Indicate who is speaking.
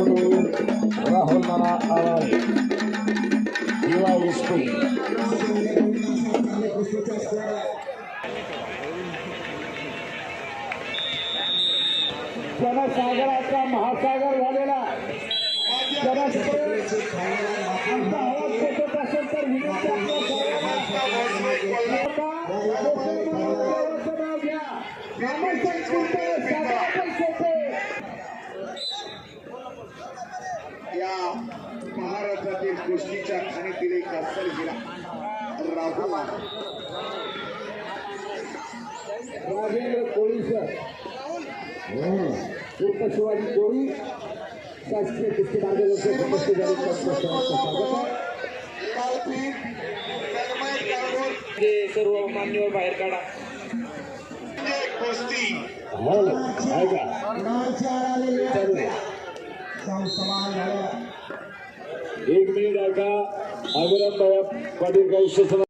Speaker 1: Guru, Rahul Mana Awari. You are listening.
Speaker 2: जनसागराचा महासागर झालेला जनसागराचा आवाज पोचत असेल तर विनंती आपल्या
Speaker 1: ग्रामस्थांपुरते महाराष्ट्रातील कुस्तीच्या खाणीतील एक अस्सल हिरा राहुल.
Speaker 2: राजेंद्र कोळी सर. उर्फ शिवाजी कोळी. शासकीय कुस्ती मार्गदर्शक स्वागत
Speaker 3: सर्व मान्यवर बाहेर काढा.
Speaker 1: कुस्ती.
Speaker 2: हो. ना एक मिनिट ऐका पड़ी पदीर